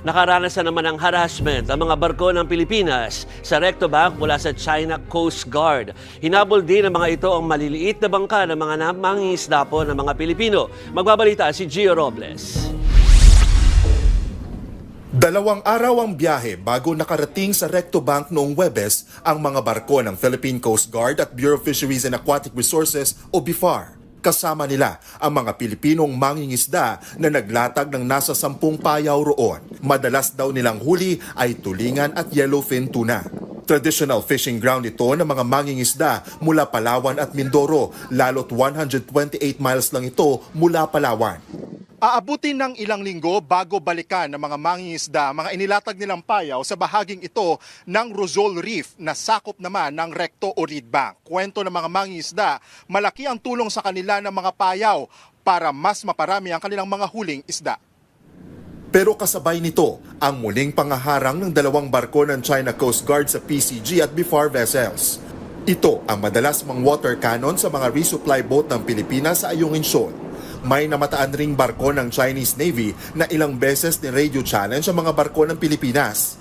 Nakaranas na naman ng harassment ang mga barko ng Pilipinas sa recto bank mula sa China Coast Guard. Hinabol din ng mga ito ang maliliit na bangka ng mga mangingisda po ng mga Pilipino. Magbabalita si Gio Robles. Dalawang araw ang biyahe bago nakarating sa Recto Bank noong Webes ang mga barko ng Philippine Coast Guard at Bureau of Fisheries and Aquatic Resources o BIFAR. Kasama nila ang mga Pilipinong mangingisda na naglatag ng nasa sampung payaw roon. Madalas daw nilang huli ay tulingan at yellowfin tuna. Traditional fishing ground ito ng mga mangingisda mula Palawan at Mindoro, lalot 128 miles lang ito mula Palawan. Aabutin ng ilang linggo bago balikan ng mga mangingisda mga inilatag nilang payaw sa bahaging ito ng Rosol Reef na sakop naman ng Recto o Reed Bank. Kwento ng mga mangingisda, malaki ang tulong sa kanila ng mga payaw para mas maparami ang kanilang mga huling isda. Pero kasabay nito ang muling pangaharang ng dalawang barko ng China Coast Guard sa PCG at BIFAR vessels. Ito ang madalas mang water cannon sa mga resupply boat ng Pilipinas sa Ayungin Shoal. May namataan ring barko ng Chinese Navy na ilang beses ni radio challenge ang mga barko ng Pilipinas.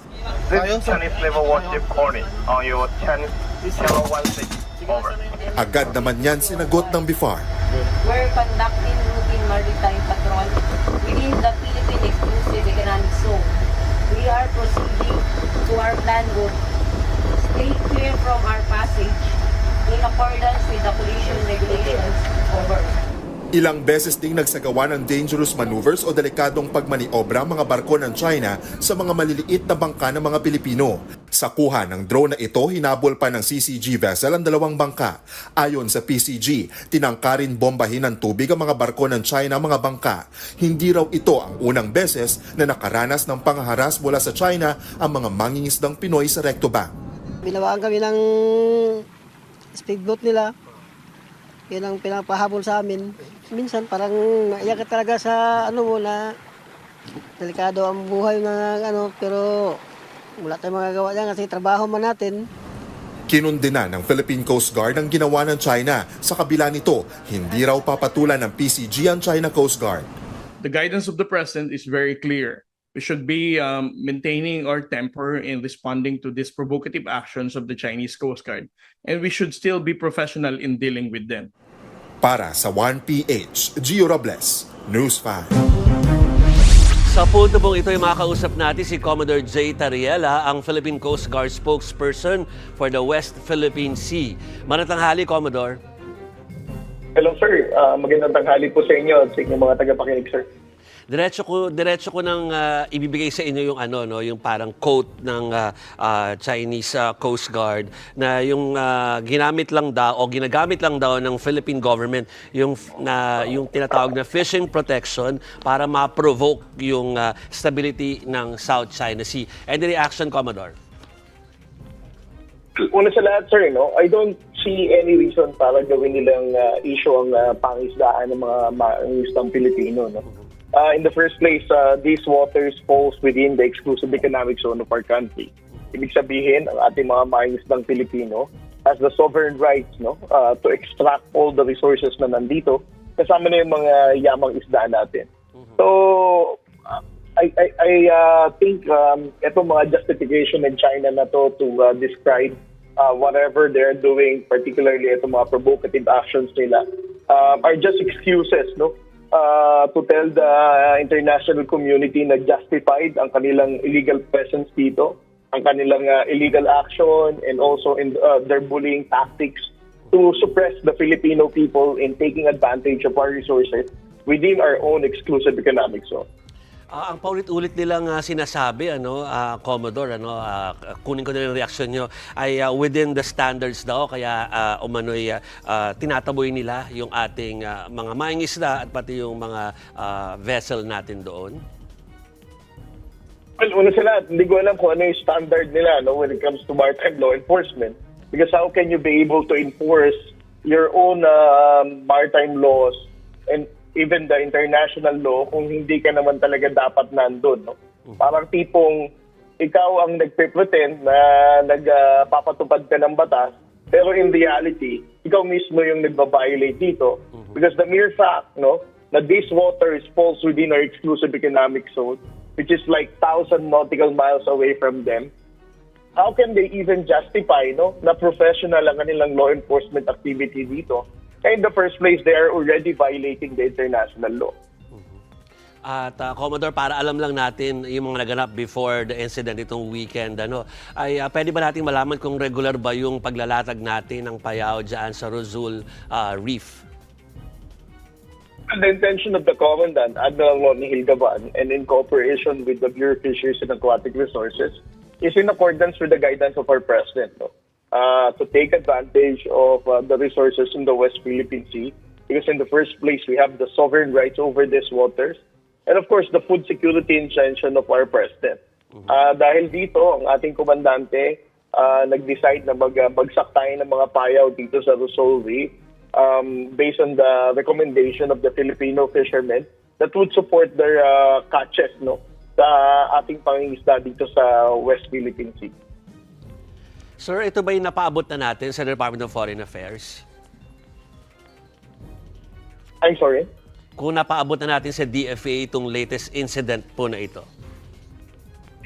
This is Chinese naval warship calling on your Chinese channel 16. Over. Agad naman yan sinagot ng BIFAR. We're conducting routine maritime patrol within the Philippine Exclusive Economic Zone. We are proceeding to our planned route. Stay clear from our passage in accordance with the collision regulations. Over. Ilang beses ding nagsagawa ng dangerous maneuvers o delikadong pagmaniobra mga barko ng China sa mga maliliit na bangka ng mga Pilipino. Sa kuha ng drone na ito, hinabol pa ng CCG vessel ang dalawang bangka. Ayon sa PCG, tinangkarin bombahin ng tubig ang mga barko ng China mga bangka. Hindi raw ito ang unang beses na nakaranas ng pangharas mula sa China ang mga mangingisdang Pinoy sa Recto Bank. Binawaan kami ng speedboat nila. Yun ang pinapahabol sa amin. Minsan parang naiyak ka talaga sa ano mo na delikado ang buhay ng ano pero wala tayong magagawa dyan kasi trabaho man natin. Kinundina ng Philippine Coast Guard ang ginawa ng China. Sa kabila nito, hindi raw papatulan ng PCG ang China Coast Guard. the guidance of the president is very clear. We should be um, maintaining our temper in responding to these provocative actions of the Chinese Coast Guard, and we should still be professional in dealing with them. Para sa 1PH, Gio Robles, News 5. Sa punto pong ito ay makakausap natin si Commodore J. Tariela, ang Philippine Coast Guard spokesperson for the West Philippine Sea. Manatanghali, Commodore. Hello sir, Ah, magandang tanghali po sa inyo at sa inyong mga tagapakinig sir. Diretso ko diretso ko nang ah, ibibigay sa inyo yung ano no, yung parang quote ng ah, ah, Chinese ah, Coast Guard na yung ah, ginamit lang daw o ginagamit lang daw ng Philippine government yung na yung tinatawag na fishing protection para ma-provoke yung ah, stability ng South China Sea. Any reaction, Commodore? Una sa lahat sir, no, I don't see any reason para gawin nilang ah, issue ang ah, pangisdaan ng mga mangisdang Pilipino. No? Ah, in the first place, ah, these waters falls within the exclusive economic zone of our country. Ibig sabihin, ang ating mga mangisdang Pilipino has the sovereign rights no, ah, to extract all the resources na nandito kasama na yung mga yamang isda natin. So, uh, I, I, I uh, think um, itong mga justification ng China na to to uh, describe uh, whatever they're doing, particularly itong mga provocative actions nila, um, are just excuses, no? Uh, to tell the international community na justified ang kanilang illegal presence dito, ang kanilang uh, illegal action, and also in uh, their bullying tactics to suppress the Filipino people in taking advantage of our resources within our own exclusive economic zone. Ah, ang paulit-ulit nilang ah, sinasabi, ano, ah, Commodore, ano, ah, kunin ko na yung reaksyon nyo, ay ah, within the standards daw, kaya uh, umano'y ah, tinataboy nila yung ating ah, mga mangingisda at pati yung mga ah, vessel natin doon. Well, una lahat, hindi ko alam kung ano yung standard nila no, when it comes to maritime law enforcement. Because how can you be able to enforce your own um, maritime laws and even the international law kung hindi ka naman talaga dapat nandun. No? Parang tipong ikaw ang nagpe-pretend na nagpapatupad ka ng batas pero in reality, ikaw mismo yung nagba-violate dito because the mere fact no, na these waters falls within our exclusive economic zone which is like 1,000 nautical miles away from them, how can they even justify no, na professional ang kanilang law enforcement activity dito? In the first place, they are already violating the international law. At ah, Commodore, para alam lang natin yung mga naganap before the incident itong weekend, ano, ay ah, pwede ba nating malaman kung regular ba yung paglalatag natin ng payaw dyan sa Rosul ah, Reef? The intention of the Commandant, Admiral Ronnie Hilgaban, and in cooperation with the Bureau of Fisheries and Aquatic Resources, is in accordance with the guidance of our President no? Uh, to take advantage of uh, the resources in the West Philippine Sea. Because in the first place, we have the sovereign rights over these waters. And of course, the food security intention of our President. Ah, dahil dito, ang ating komandante ah, nag-decide na mag, ah, bagsak tayo ng mga payaw dito sa Rosol Reef um, based on the recommendation of the Filipino fishermen that would support their ah, catches no, sa ating pangingisda dito sa West Philippine Sea. Sir, ito ba yung napaabot na natin sa Department of Foreign Affairs? I'm sorry? Kung napaabot na natin sa DFA itong latest incident po na ito?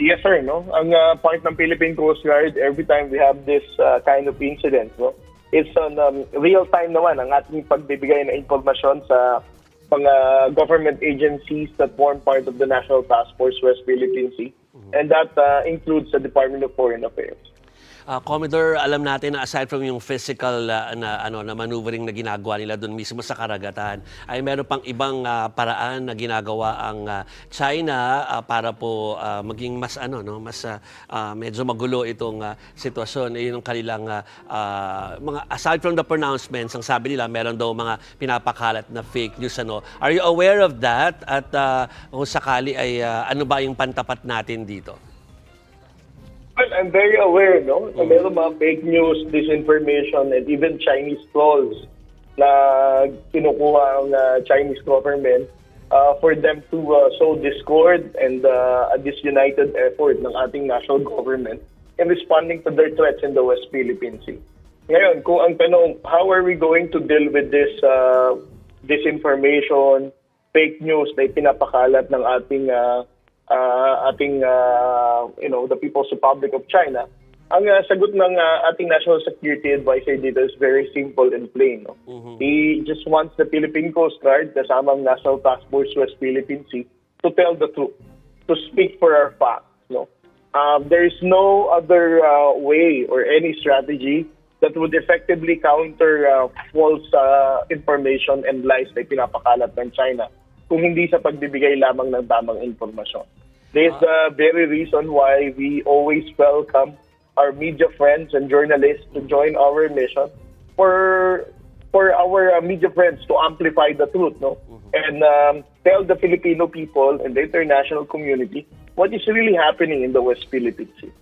Yes, sir. No? Ang uh, part ng Philippine Coast Guard, every time we have this uh, kind of incident, no? it's on um, real time naman ang ating pagbibigay ng impormasyon sa mga government agencies that form part of the National Task Force West Philippine Sea. And that uh, includes the Department of Foreign Affairs. Ah, Commodore, alam natin na aside from yung physical ah, na ano na maneuvering na ginagawa nila doon mismo sa karagatan, ay meron pang ibang ah, paraan na ginagawa ang ah, China ah, para po ah, maging mas ano no, mas ah, ah, medyo magulo itong ah, sitwasyon. Eh, yung kanilang ah, ah, mga aside from the pronouncements, ang sabi nila meron daw mga pinapakalat na fake news ano. Are you aware of that? At ah, kung sakali ay ah, ano ba yung pantapat natin dito? Well, I'm very aware, no? Na meron mga fake news, disinformation, and even Chinese trolls na kinukuha ang uh, Chinese government uh, for them to uh, sow discord and uh, a disunited effort ng ating national government in responding to their threats in the West Philippine Sea. Ngayon, kung ang tanong, how are we going to deal with this uh, disinformation, fake news na pinapakalat ng ating uh, uh, ating uh, you know the People's Republic of China ang uh, sagot ng uh, ating National Security Advisor dito is very simple and plain no? He just wants the Philippine Coast Guard kasama ang National Task Force West Philippine Sea to tell the truth to speak for our facts no? Um, there is no other uh, way or any strategy that would effectively counter uh, false uh, information and lies na pinapakalat ng China kung hindi sa pagbibigay lamang ng tamang informasyon. This is the very reason why we always welcome our media friends and journalists to join our mission for for our uh, media friends to amplify the truth, no, and um, tell the Filipino people and the international community what is really happening in the West Philippine Sea.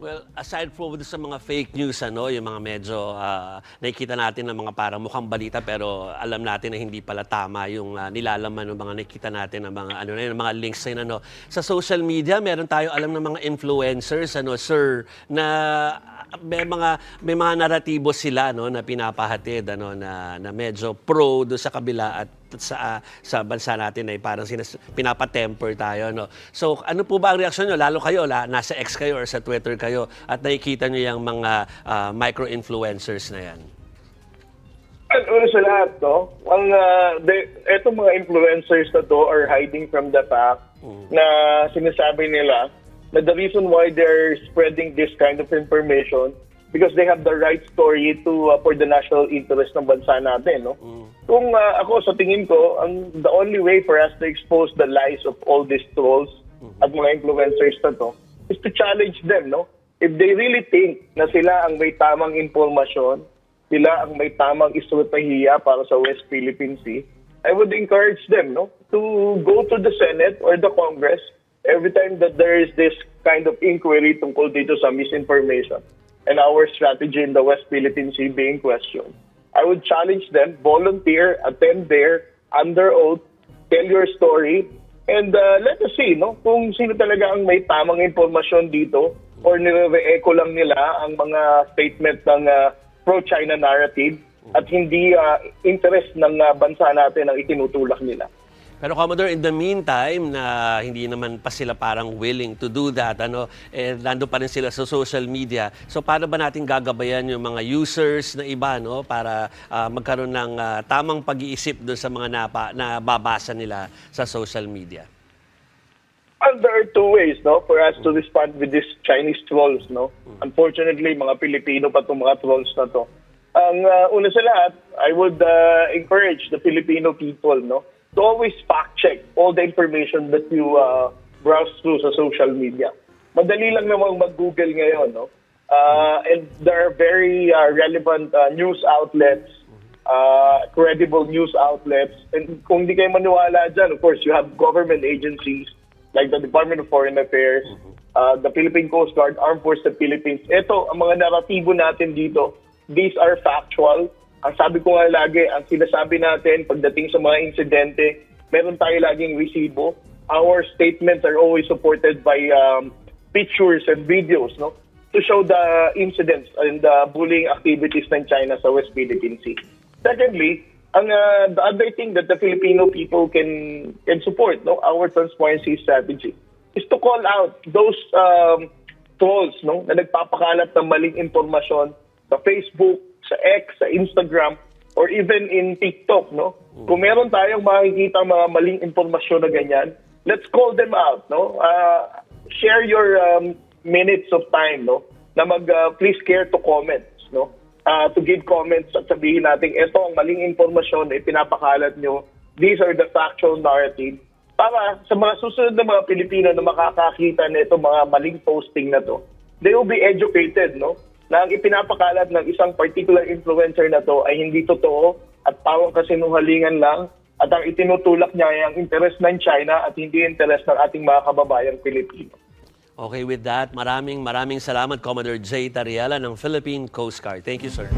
Well, aside from sa mga fake news, ano, yung mga medyo ah, nakikita natin ng mga parang mukhang balita pero alam natin na hindi pala tama yung ah, nilalaman ng mga nakikita natin ng mga ano na mga links na yun, ano. Sa social media, meron tayo alam ng mga influencers, ano, sir, na may mga may mga naratibo sila no na pinapahatid ano na na medyo pro do sa kabila at sa ah, sa bansa natin ay parang sinas, pinapatemper tayo no. So ano po ba ang reaksyon nyo lalo kayo la, nasa X kayo or sa Twitter kayo at nakikita nyo yung mga ah, micro-influencers na yan? Well, una sa lahat, no? Ang, uh, de, etong mga influencers na to are hiding from the fact na sinasabi nila na the reason why they're spreading this kind of information because they have the right story to uh, for the national interest ng bansa natin, no? Kung uh, ako sa tingin ko, ang the only way for us to expose the lies of all these trolls at mga influencers na to is to challenge them, no? If they really think na sila ang may tamang informasyon, sila ang may tamang estratehiya para sa West Philippine Sea, I would encourage them, no, to go to the Senate or the Congress every time that there is this kind of inquiry tungkol dito sa misinformation and our strategy in the West Philippine Sea being questioned. I would challenge them, volunteer, attend there, under oath, tell your story, and uh, let us see no, kung sino talaga ang may tamang impormasyon dito or nire-echo lang nila ang mga statement ng uh, pro-China narrative at hindi uh, interest ng uh, bansa natin ang itinutulak nila. Pero Commodore, in the meantime, na hindi naman pa sila parang willing to do that, ano, eh, nando pa rin sila sa social media. So, paano ba natin gagabayan yung mga users na iba, no, para ah, magkaroon ng ah, tamang pag-iisip doon sa mga napa, na babasa nila sa social media? Well, there are two ways, no, for us to respond with these Chinese trolls, no. Unfortunately, mga Pilipino pa itong mga trolls na to. Ang uh, una sa lahat, I would uh, encourage the Filipino people, no, to always fact check all the information that you uh, browse through sa social media. Madali lang namang mag-Google ngayon, no. Uh, and there are very uh, relevant uh, news outlets uh, credible news outlets. And kung di kayo maniwala dyan, of course, you have government agencies like the Department of Foreign Affairs, uh, the Philippine Coast Guard, Armed Forces of the Philippines. Ito, ang mga naratibo natin dito, these are factual. Ang sabi ko nga lagi, ang sinasabi natin pagdating sa mga insidente, meron tayo laging resibo. Our statements are always supported by um, pictures and videos, no? to show the incidents and the bullying activities ng China sa West Philippine Sea. Secondly, ang uh, the other thing that the Filipino people can can support, no, our transparency strategy, is to call out those um, trolls, no, na nagpapakalat ng maling impormasyon sa Facebook, sa X, sa Instagram, or even in TikTok, no. Kung meron tayong makikita mga maling impormasyon na ganyan, let's call them out, no. Uh, share your um, minutes of time, no, na mag uh, please care to comments, no uh, to give comments at sabihin natin, ito ang maling informasyon na ipinapakalat nyo. These are the factual narrative. Para sa mga susunod na mga Pilipino na makakakita na ito mga maling posting na to, they will be educated, no? Na ang ipinapakalat ng isang particular influencer na to ay hindi totoo at pawang kasinungalingan lang at ang itinutulak niya ay ang interes ng China at hindi interes ng ating mga kababayang Pilipino. Okay, with that, maraming maraming salamat, Commodore J. Tariela ng Philippine Coast Guard. Thank you, sir.